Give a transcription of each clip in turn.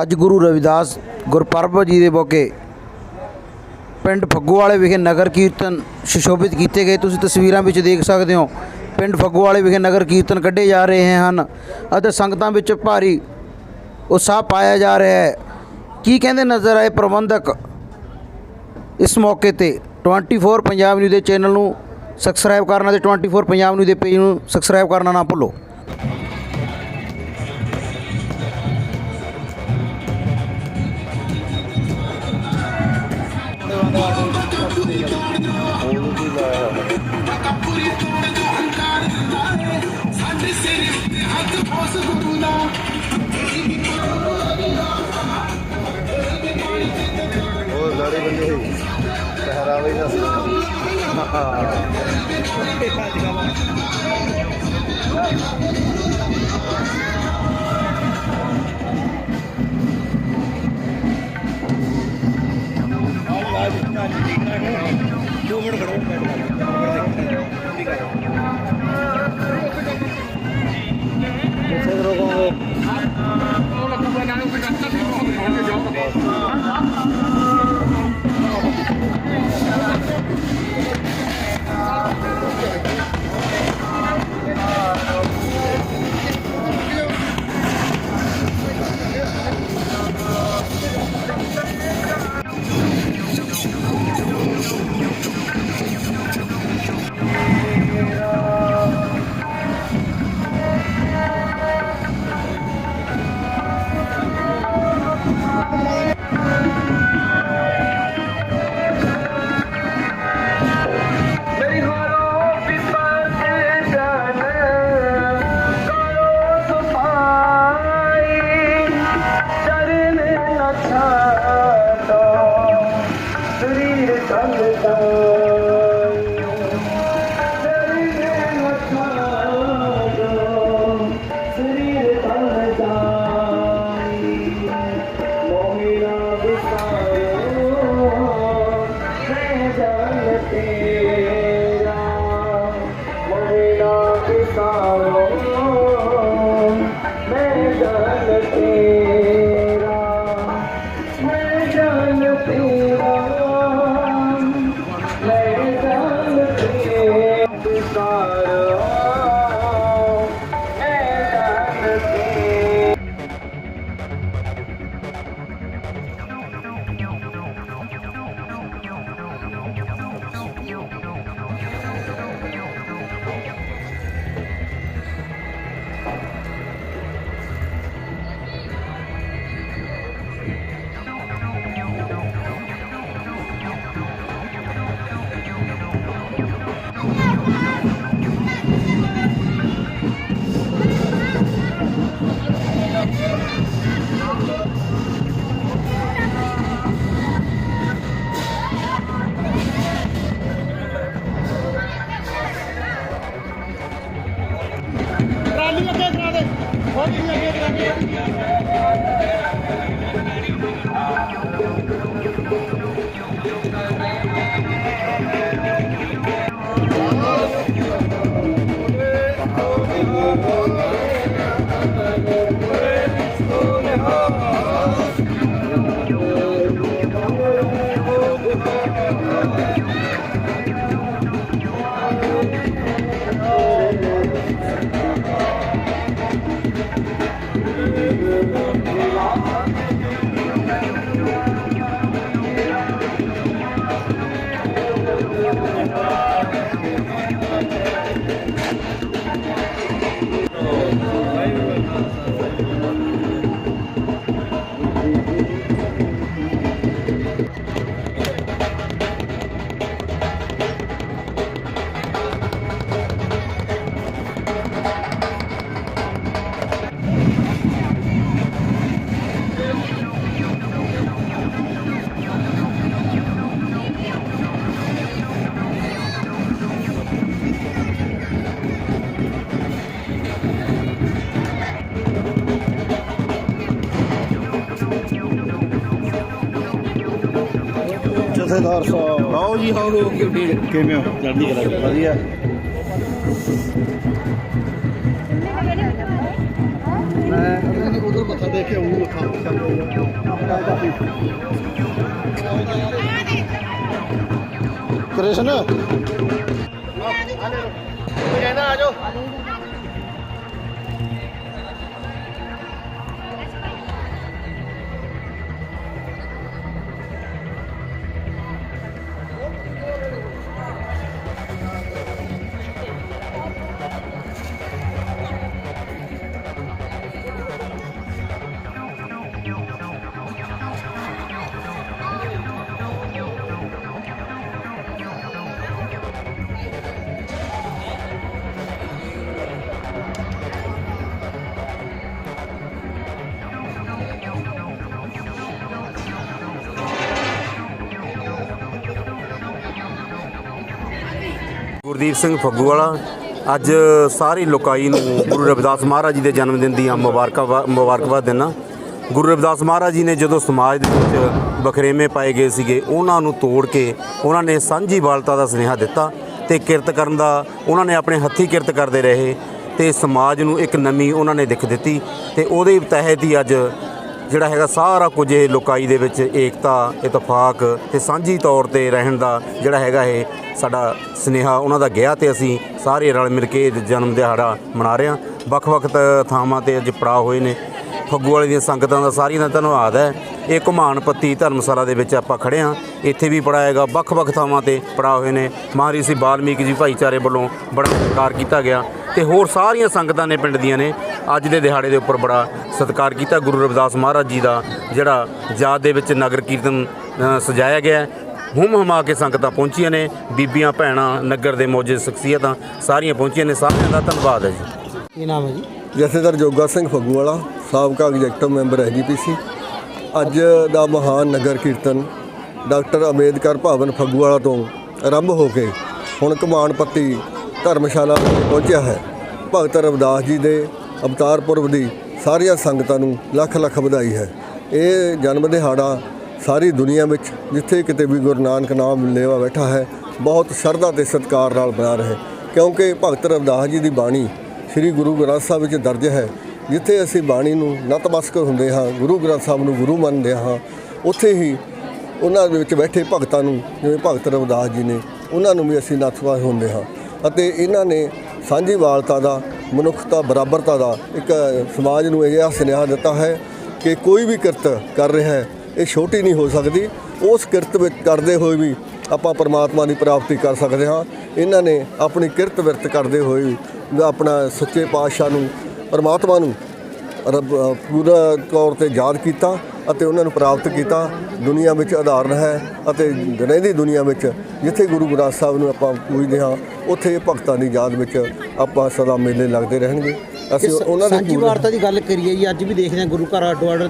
ਅੱਜ ਗੁਰੂ ਰਵਿਦਾਸ ਗੁਰਪੁਰਬ ਜੀ ਦੇ ਮੌਕੇ ਪਿੰਡ ਫੱਗੂ ਵਾਲੇ ਵਿਖੇ ਨਗਰ ਕੀਰਤਨ ਸੁਸ਼ੋਭਿਤ ਕੀਤੇ ਗਏ। ਤੁਸੀਂ ਤਸਵੀਰਾਂ ਵਿੱਚ ਦੇਖ ਸਕਦੇ ਹੋ, ਪਿੰਡ ਫੱਗੂ ਵਾਲੇ ਵਿਖੇ ਨਗਰ ਕੀਰਤਨ ਕੱਢੇ ਜਾ ਰਹੇ ਹਨ ਅਤੇ ਸੰਗਤਾਂ ਵਿੱਚ ਭਾਰੀ ਉਤਸ਼ਾਹ ਪਾਇਆ ਜਾ ਰਿਹਾ ਹੈ। ਕੀ ਕਹਿੰਦੇ ਨਜ਼ਰ ਆਏ ਪ੍ਰਬੰਧਕ ਇਸ ਮੌਕੇ ਤੇ? 24 ਪੰਜਾਬ ਨਿਊਜ਼ ਦੇ ਚੈਨਲ ਨੂੰ ਸਬਸਕ੍ਰਾਈਬ ਕਰਨਾ ਤੇ 24 ਪੰਜਾਬ ਨਿਊਜ਼ ਦੇ ਪੇਜ ਨੂੰ ਸਬਸਕ੍ਰਾਈਬ ਕਰਨਾ ਨਾ ਭੁੱਲੋ। ਉਹ ਦਾੜੀ ਬੰਦੀ ਹੋਈ ਪਹਿਰਾਵੇ ਦਾ ਕਿੱਥੇ Hadi gel gel gel. ਜਥੇਦਾਰ ਸਾਹਿਬ ਆਓ ਜੀ ਆਓ ਕਿਵੇਂ ਹੋ? ਚੜ੍ਹਦੀ ਕਲਾ ਵਧੀਆ। ਮੈਂ ਉਧਰ ਪਤਾ ਦੇਖੇ ਉਹ ਖਾ ਕ੍ਰਿਸ਼ਨ? ਕਹਿੰਦਾ ਆ ਜਾਓ। ਗੁਰਦੀਪ ਸਿੰਘ ਫੱਗੂਵਾਲਾ ਅੱਜ ਸਾਰੀ ਲੋਕਾਈ ਨੂੰ ਗੁਰੂ ਰਵਿਦਾਸ ਮਹਾਰਾਜ ਜੀ ਦੇ ਜਨਮ ਦਿਨ ਦੀਆਂ ਮੁਬਾਰਕਾਂ ਮੁਬਾਰਕਬਾਦ ਦਿੰਦਾ। ਗੁਰੂ ਰਵਿਦਾਸ ਮਹਾਰਾਜ ਜੀ ਨੇ ਜਦੋਂ ਸਮਾਜ ਦੇ ਵਿੱਚ ਬਖਰੇਵੇਂ ਪਾਏ ਗਏ ਸੀਗੇ, ਉਹਨਾਂ ਨੂੰ ਤੋੜ ਕੇ ਉਹਨਾਂ ਨੇ ਸਾਂਝੀ ਵਾਲਤਾ ਦਾ ਸੁਨੇਹਾ ਦਿੱਤਾ ਤੇ ਕਿਰਤ ਕਰਨ ਦਾ, ਉਹਨਾਂ ਨੇ ਆਪਣੇ ਹੱਥੀ ਕਿਰਤ ਕਰਦੇ ਰਹੇ ਤੇ ਸਮਾਜ ਨੂੰ ਇੱਕ ਨਵੀਂ ਉਹਨਾਂ ਨੇ ਦਿੱਖ ਦਿੱਤੀ ਤੇ ਉਹਦੇ ਤਹਿਤ ਹੀ ਅੱਜ ਜਿਹੜਾ ਹੈਗਾ ਸਾਰਾ ਕੁਝ ਇਹ ਲੋਕਾਈ ਦੇ ਵਿੱਚ ਏਕਤਾ, ਇਤਫਾਕ ਤੇ ਸਾਂਝੀ ਤੌਰ ਤੇ ਰਹਿਣ ਦਾ ਜਿਹੜਾ ਹੈਗਾ ਇਹ ਸਾਡਾ ਸਨੇਹਾ ਉਹਨਾਂ ਦਾ ਗਿਆ ਤੇ ਅਸੀਂ ਸਾਰੇ ਰਲ ਮਿਲ ਕੇ ਜਨਮ ਦਿਹਾੜਾ ਮਨਾ ਰਹੇ ਹਾਂ। ਵੱਖ-ਵੱਖ ਤ- ਥਾਵਾਂ ਤੇ ਅੱਜ ਪੜਾ ਹੋਏ ਨੇ। ਫੱਗੂ ਵਾਲੇ ਦੀਆਂ ਸੰਗਤਾਂ ਦਾ ਸਾਰੀਆਂ ਦਾ ਧੰਨਵਾਦ ਹੈ। ਇਹ ਘੁਮਾਣ ਪੱਤੀ ਧਰਮਸ਼ਾਲਾ ਦੇ ਵਿੱਚ ਆਪਾਂ ਖੜੇ ਹਾਂ। ਇੱਥੇ ਵੀ ਪੜਾਏਗਾ ਵੱਖ-ਵੱਖ ਥਾਵਾਂ ਤੇ ਪੜਾ ਹੋਏ ਨੇ। ਮਹਾਰਿਸ਼ੀ ਬਾਲਮੀਕ ਜੀ ਭਾਈਚਾਰੇ ਵੱਲੋਂ ਬੜਾ ਸਤਿਕਾਰ ਕੀਤਾ ਗਿਆ। ਤੇ ਹੋਰ ਸਾਰੀਆਂ ਸੰਗਤਾਂ ਨੇ ਪਿੰਡ ਦੀਆਂ ਨੇ। ਅੱਜ ਦੇ ਦਿਹਾੜੇ ਦੇ ਉੱਪਰ ਬੜਾ ਸਤਿਕਾਰ ਕੀਤਾ ਗੁਰੂ ਰਵਿਦਾਸ ਮਹਾਰਾਜ ਜੀ ਦਾ ਜਿਹੜਾ ਯਾਦ ਦੇ ਵਿੱਚ ਨਗਰ ਕੀਰਤਨ ਸਜਾਇਆ ਗਿਆ ਹੈ। ਹੁਮ ਹਮਾ ਕੇ ਸੰਗਤਾਂ ਪਹੁੰਚੀਆਂ ਨੇ ਬੀਬੀਆਂ ਭੈਣਾਂ ਨਗਰ ਦੇ ਮੌਜੂਦ ਸ਼ਖਸੀਅਤਾਂ ਸਾਰੀਆਂ ਪਹੁੰਚੀਆਂ ਨੇ। ਸਾਰਿਆਂ ਦਾ ਧੰਨਵਾਦ ਹੈ ਜੀ। ਕੀ ਨਾਮ ਹੈ ਜੀ? ਜਥੇਦਾਰ ਜੋਗਾ ਸਿੰਘ ਫੱਗੂਵਾਲਾ ਸਾਬਕਾ ਐਗਜ਼ੈਕਟਿਵ ਮੈਂਬਰ ਐਜੀਪੀਸੀ ਅੱਜ ਦਾ ਮਹਾਨ ਨਗਰ ਕੀਰਤਨ ਡਾਕਟਰ ਅੰਬੇਦਕਰ ਭਵਨ ਫੱਗੂਵਾਲਾ ਤੋਂ ਆਰੰਭ ਹੋ ਕੇ ਹੁਣ ਕਮਾਨ ਪੱਤੀ ਧਰਮਸ਼ਾਲਾ ਪਹੁੰਚਿਆ ਹੈ। ਭਗਤ ਰਵਿਦਾਸ ਜੀ ਦੇ ਅਵਤਾਰ ਪੁਰਬ ਦੀ ਸਾਰੀਆਂ ਸੰਗਤਾਂ ਨੂੰ ਲੱਖ ਲੱਖ ਵਧਾਈ ਹੈ। ਇਹ ਜਨਮ ਦਿਹਾੜਾ ਸਾਰੀ ਦੁਨੀਆ ਵਿੱਚ ਜਿੱਥੇ ਕਿਤੇ ਵੀ ਗੁਰੂ ਨਾਨਕ ਨਾਮ ਲੇਵਾ ਬੈਠਾ ਹੈ, ਬਹੁਤ ਸ਼ਰਧਾ ਤੇ ਸਤਿਕਾਰ ਨਾਲ ਬਣਾ ਰਹੇ। ਕਿਉਂਕਿ ਭਗਤ ਰਵਿਦਾਸ ਜੀ ਦੀ ਬਾਣੀ ਸ੍ਰੀ ਗੁਰੂ ਗ੍ਰੰਥ ਸਾਹਿਬ ਵਿੱਚ ਦਰਜ ਹੈ, ਜਿੱਥੇ ਅਸੀਂ ਬਾਣੀ ਨੂੰ ਨਤਮਸਤਕ ਹੁੰਦੇ ਹਾਂ, ਗੁਰੂ ਗ੍ਰੰਥ ਸਾਹਿਬ ਨੂੰ ਗੁਰੂ ਮੰਨਦੇ ਹਾਂ, ਉੱਥੇ ਹੀ ਉਹਨਾਂ ਦੇ ਵਿੱਚ ਬੈਠੇ ਭਗਤਾਂ ਨੂੰ, ਜਿਵੇਂ ਭਗਤ ਰਵਿਦਾਸ ਜੀ ਨੇ, ਉਹਨਾਂ ਨੂੰ ਵੀ ਅਸੀਂ ਨਤਮਸਤਕ ਹੁੰਦੇ ਹਾਂ। ਅਤੇ ਇਹਨਾਂ ਨੇ ਸਾਂਝੀ ਵਾਲਤਾ ਦਾ, ਮਨੁੱਖਤਾ, ਬਰਾਬਰਤਾ ਦਾ ਇੱਕ ਸਮਾਜ ਨੂੰ ਇਹ ਸੁਨੇਹਾ ਦਿੱਤਾ ਹੈ ਕਿ ਕੋਈ ਵੀ ਕਿਰਤ ਕਰ ਰਿਹਾ ਹੈ, ਇਹ ਛੋਟੀ ਨਹੀਂ ਹੋ ਸਕਦੀ। ਉਸ ਕਿਰਤ ਵਿੱਚ ਕਰਦੇ ਹੋਏ ਵੀ ਆਪਾਂ ਪਰਮਾਤਮਾ ਦੀ ਪ੍ਰਾਪਤੀ ਕਰ ਸਕਦੇ ਹਾਂ। ਇਹਨਾਂ ਨੇ ਆਪਣੀ ਕਿਰਤ ਵਿਰਤ ਕਰਦੇ ਹੋਏ ਵੀ ਆਪਣਾ ਸੱਚੇ ਪਾਤਸ਼ਾਹ ਨੂੰ, ਪਰਮਾਤਮਾ ਨੂੰ ਪੂਰਾ ਤੌਰ ਤੇ ਯਾਦ ਕੀਤਾ ਅਤੇ ਉਹਨਾਂ ਨੂੰ ਪ੍ਰਾਪਤ ਕੀਤਾ। ਦੁਨੀਆ ਵਿੱਚ ਉਦਾਹਰਨ ਹੈ ਅਤੇ ਰਹਿੰਦੀ ਦੁਨੀਆ ਵਿੱਚ ਜਿੱਥੇ ਗੁਰੂ ਗ੍ਰੰਥ ਸਾਹਿਬ ਨੂੰ ਆਪਾਂ ਪੂਜਦੇ ਹਾਂ ਉੱਥੇ ਭਗਤਾਂ ਦੀ ਯਾਦ ਵਿੱਚ ਆਪਾਂ ਸਦਾ ਮੇਲੇ ਲੱਗਦੇ ਰਹਿਣਗੇ। ਅਸੀਂ ਉਹਨਾਂ ਦੇ ਸਾਂਝੀ ਵਾਰਤਾ ਦੀ ਗੱਲ ਕਰੀਏ ਜੀ ਅੱਜ ਵੀ ਦੇਖਦੇ ਹਾਂ ਗੁਰੂ ਘਰ ਅੱਡੋ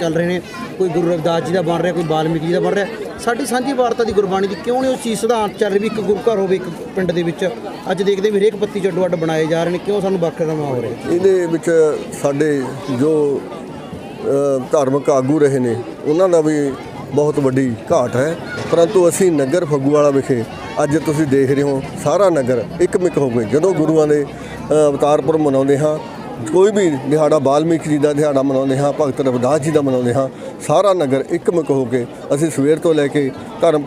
ਚੱਲ ਰਹੇ ਨੇ। ਕੋਈ ਗੁਰੂ ਰਵਿਦਾਸ ਜੀ ਦਾ ਬਣ ਰਿਹਾ ਕੋਈ ਬਾਲਮੀਕੀ ਜੀ ਦਾ ਬਣ ਰਿਹਾ। ਸਾਡੀ ਸਾਂਝੀ ਵਾਰਤਾ ਦੀ ਗੁਰਬਾਣੀ ਦੀ ਕਿਉਂ ਨਹੀਂ ਉਸ ਚੀਜ਼ ਸਿਧਾਂਤ ਚੱਲ ਰਹੀ ਵੀ ਇੱਕ ਗੁਰੂ ਘਰ ਹੋਵੇ ਇੱਕ ਪਿੰਡ ਦੇ ਵਿੱਚ? ਅੱਜ ਦੇਖਦੇ ਵੀ ਹਰੇਕ ਪੱਤੀ 'ਚ ਅੱਡ ਬਣਾਏ ਜਾ ਰਹੇ ਨੇ ਕਿਉਂ ਸਾਨੂੰ ਵੱਖਰਾ ਹੋ ਰਿਹਾ? ਇਹਦੇ ਵਿੱਚ ਸਾਡੇ ਜੋ ਧਾਰਮਿਕ ਆਗੂ ਰਹੇ ਨੇ ਉਹਨਾਂ ਦਾ ਵੀ ਬਹੁਤ ਵੱਡੀ ਘਾਟ ਹੈ। ਪਰੰਤੂ ਅਸੀਂ ਨਗਰ ਫੱਗੂਵਾਲਾ ਵਿਖੇ ਅੱਜ ਤੁਸੀਂ ਦੇਖ ਰਹੇ ਹੋ ਸਾਰਾ ਨਗਰ ਇੱਕਮਿਕ ਹੋ ਗਏ ਜਦੋਂ ਗੁਰੂਆਂ ਦੇ ਅ, ਅਵਤਾਰਪੁਰ ਮਨਾਉਂਦੇ ਹਾਂ ਕੋਈ ਵੀ ਦਿਹਾੜਾ ਬਾਲਮੀਕ ਜੀ ਦਾ ਦਿਹਾੜਾ ਮਨਾਉਂਦੇ ਹਾਂ, ਭਗਤ ਰਵਿਦਾਸ ਜੀ ਦਾ ਮਨਾਉਂਦੇ ਹਾਂ, ਸਾਰਾ ਨਗਰ ਇੱਕਮਿਕ ਹੋ ਕੇ ਅਸੀਂ ਸਵੇਰ ਤੋਂ ਲੈ ਕੇ ਧਰਮ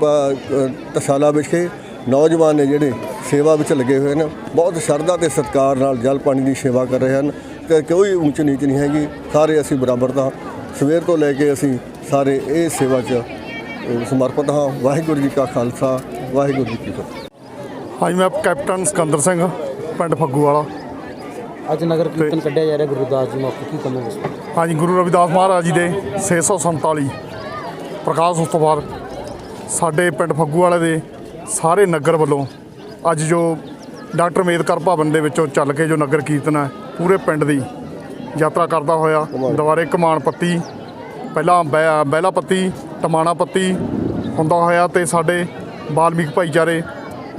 ਤਸ਼ਾਲਾ ਵਿਖੇ ਨੌਜਵਾਨ ਨੇ ਜਿਹੜੇ ਸੇਵਾ ਵਿੱਚ ਲੱਗੇ ਹੋਏ ਨੇ, ਬਹੁਤ ਸ਼ਰਧਾ ਤੇ ਸਤਿਕਾਰ ਨਾਲ ਜਲ ਪਾਣੀ ਦੀ ਸੇਵਾ ਕਰ ਰਹੇ ਹਨ ਤੇ ਕੋਈ ਉੱਚ ਨੀਚ ਨਹੀਂ ਹੈਗੀ, ਸਾਰੇ ਅਸੀਂ ਬਰਾਬਰ ਬਰਾਬਰਤਾ ਸਵੇਰ ਤੋਂ ਲੈ ਕੇ ਅਸੀਂ ਸਾਰੇ ਇਹ ਸੇਵਾ 'ਚ ਸਮਰਪਿਤ ਹਾਂ। ਵਾਹਿਗੁਰੂ ਜੀ ਕਾ ਖਾਲਸਾ, ਵਾਹਿਗੁਰੂ ਜੀ ਕੀ ਫਤਿਹ। ਹਾਂਜੀ, ਮੈਂ ਕੈਪਟਨ ਸਿਕੰਦਰ ਸਿੰਘ, ਪਿੰਡ ਫੱਗੂ ਵਾਲਾ। ਅੱਜ ਨਗਰ ਕੀਰਤਨ ਕੱਢਿਆ ਜਾ ਰਿਹਾ ਗੁਰੂ ਰਵਿਦਾਸ ਜੀ ਮੌਕੇ ਕੀ ਬਾਰੇ? ਹਾਂਜੀ ਗੁਰੂ ਰਵਿਦਾਸ ਮਹਾਰਾਜ ਜੀ ਦੇ 647 ਪ੍ਰਕਾਸ਼ ਉਸ ਤੋਂ ਬਾਅਦ ਸਾਡੇ ਪਿੰਡ ਫੱਗੂ ਵਾਲੇ ਦੇ ਸਾਰੇ ਨਗਰ ਵੱਲੋਂ ਅੱਜ ਜੋ ਡਾਕਟਰ ਅੰਬੇਦਕਰ ਭਵਨ ਦੇ ਵਿੱਚੋਂ ਚੱਲ ਕੇ ਜੋ ਨਗਰ ਕੀਰਤਨ ਹੈ ਪੂਰੇ ਪਿੰਡ ਦੀ ਯਾਤਰਾ ਕਰਦਾ ਹੋਇਆ ਦੁਬਾਰੇ ਕਮਾਨ ਪੱਤੀ ਪਹਿਲਾਂ ਬੈ- ਬਹਿਲਾ ਪੱਤੀ ਟਮਾਣਾ ਪੱਤੀ ਹੁੰਦਾ ਹੋਇਆ ਤੇ ਸਾਡੇ ਬਾਲਮੀਕ ਭਾਈਚਾਰੇ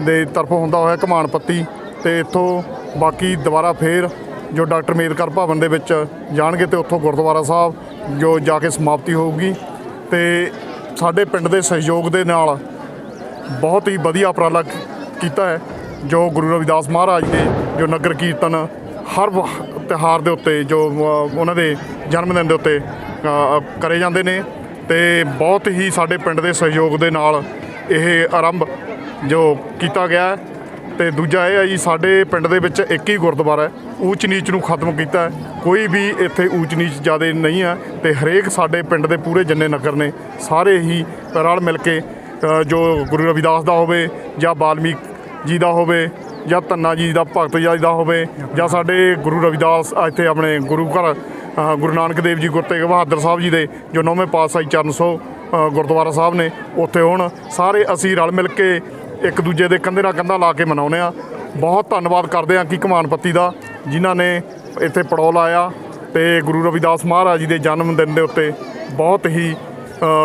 ਦੇ ਤਰਫੋਂ ਹੁੰਦਾ ਹੋਇਆ ਕਮਾਨ ਪੱਤੀ ਤੇ ਇੱਥੋਂ ਬਾਕੀ ਦੁਬਾਰਾ ਫੇਰ ਜੋ ਡਾਕਟਰ ਅੰਬੇਦਕਰ ਭਵਨ ਦੇ ਵਿੱਚ ਜਾਣਗੇ ਤੇ ਉੱਥੋਂ ਗੁਰਦੁਆਰਾ ਸਾਹਿਬ ਜੋ ਜਾ ਕੇ ਸਮਾਪਤੀ ਹੋਊਗੀ ਤੇ ਸਾਡੇ ਪਿੰਡ ਦੇ ਸਹਿਯੋਗ ਦੇ ਨਾਲ ਬਹੁਤ ਹੀ ਵਧੀਆ ਉਪਰਾਲਾ ਕੀਤਾ ਹੈ, ਜੋ ਗੁਰੂ ਰਵਿਦਾਸ ਮਹਾਰਾਜ ਦੇ ਜੋ ਨਗਰ ਕੀਰਤਨ ਹਰ ਵ- ਤਿਉਹਾਰ ਦੇ ਉੱਤੇ ਜੋ ਉਹਨਾਂ ਦੇ ਜਨਮ ਦਿਨ ਦੇ ਉੱਤੇ ਕਰੇ ਜਾਂਦੇ ਨੇ ਤੇ ਬਹੁਤ ਹੀ ਸਾਡੇ ਪਿੰਡ ਦੇ ਸਹਿਯੋਗ ਦੇ ਨਾਲ ਇਹ ਆਰੰਭ ਜੋ ਕੀਤਾ ਗਿਆ ਤੇ ਦੂਜਾ ਇਹ ਹੈ ਜੀ, ਸਾਡੇ ਪਿੰਡ ਦੇ ਵਿੱਚ ਇੱਕ ਹੀ ਗੁਰਦੁਆਰਾ ਹੈ, ਊਚ ਨੀਚ ਨੂੰ ਖਤਮ ਕੀਤਾ ਕੋਈ ਵੀ ਇੱਥੇ ਊਚ ਨੀਚ ਜ਼ਿਆਦਾ ਨਹੀਂ ਹੈ ਤੇ ਹਰੇਕ ਸਾਡੇ ਪਿੰਡ ਦੇ ਪੂਰੇ ਜਿੰਨੇ ਨਗਰ ਨੇ, ਸਾਰੇ ਹੀ ਰਲ ਮਿਲ ਕੇ ਜੋ ਗੁਰੂ ਰਵਿਦਾਸ ਦਾ ਹੋਵੇ ਜਾਂ ਬਾਲਮੀਕ ਜੀ ਦਾ ਹੋਵੇ ਜਾਂ ਧੰਨਾ ਜੀ ਦਾ, ਭਗਤ ਜੀ ਦਾ ਹੋਵੇ ਜਾਂ ਸਾਡੇ ਗੁਰੂ ਰਵਿਦਾਸ ਇੱਥੇ ਆਪਣੇ ਗੁਰੂ ਘਰ ਗੁਰੂ ਨਾਨਕ ਦੇਵ ਜੀ ਗੁਰੂ ਤੇਗ ਬਹਾਦਰ ਸਾਹਿਬ ਜੀ ਦੇ ਜੋ ਨੌਵੇਂ ਪਾਤਸ਼ਾਹੀ ਚਰਨ ਸੋ ਗੁਰਦੁਆਰਾ ਸਾਹਿਬ ਨੇ, ਉੱਥੇ ਹੁਣ। ਸਾਰੇ ਅਸੀਂ ਰਲ ਮਿਲ ਕੇ ਇੱਕ ਦੂਜੇ ਦੇ ਕੰਧੇ ਨਾਲ ਕੰਧਾ ਲਾ ਕੇ ਮਨਾਉਂਦੇ ਆ ਬਹੁਤ ਧੰਨਵਾਦ ਕਰਦੇ ਆ ਕੀ ਕਮਾਨਪੱਤੀ ਦਾ ਜਿਨ੍ਹਾਂ ਨੇ ਇੱਥੇ ਪੜਾਅ ਲਾਇਆ ਤੇ ਗੁਰੂ ਰਵਿਦਾਸ ਮਹਾਰਾਜ ਜੀ ਦੇ ਜਨਮ ਦਿਨ ਦੇ ਉੱਤੇ ਬਹੁਤ ਹੀ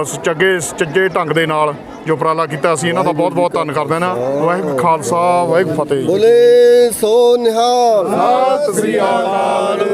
ਸੁਚੱਗੇ ਸੁਚੱਜੇ ਢੰਗ ਦੇ ਨਾਲ ਜੋ ਉਪਰਾਲਾ ਕੀਤਾ ਅਸੀਂ ਇਹਨਾਂ ਦਾ ਬਹੁਤ ਬਹੁਤ ਧੰਨ ਕਰਦੇ ਨਾ ਵਾਹਿਗੁਰੂ ਖਾਲਸਾ ਵਾਹਿਗੁਰੂ ਫਤਿਹ। ਬੋਲੇ ਸੋ ਨਿਹਾਲ। ਸਤਿ ਸ੍ਰੀ ਅਕਾਲ।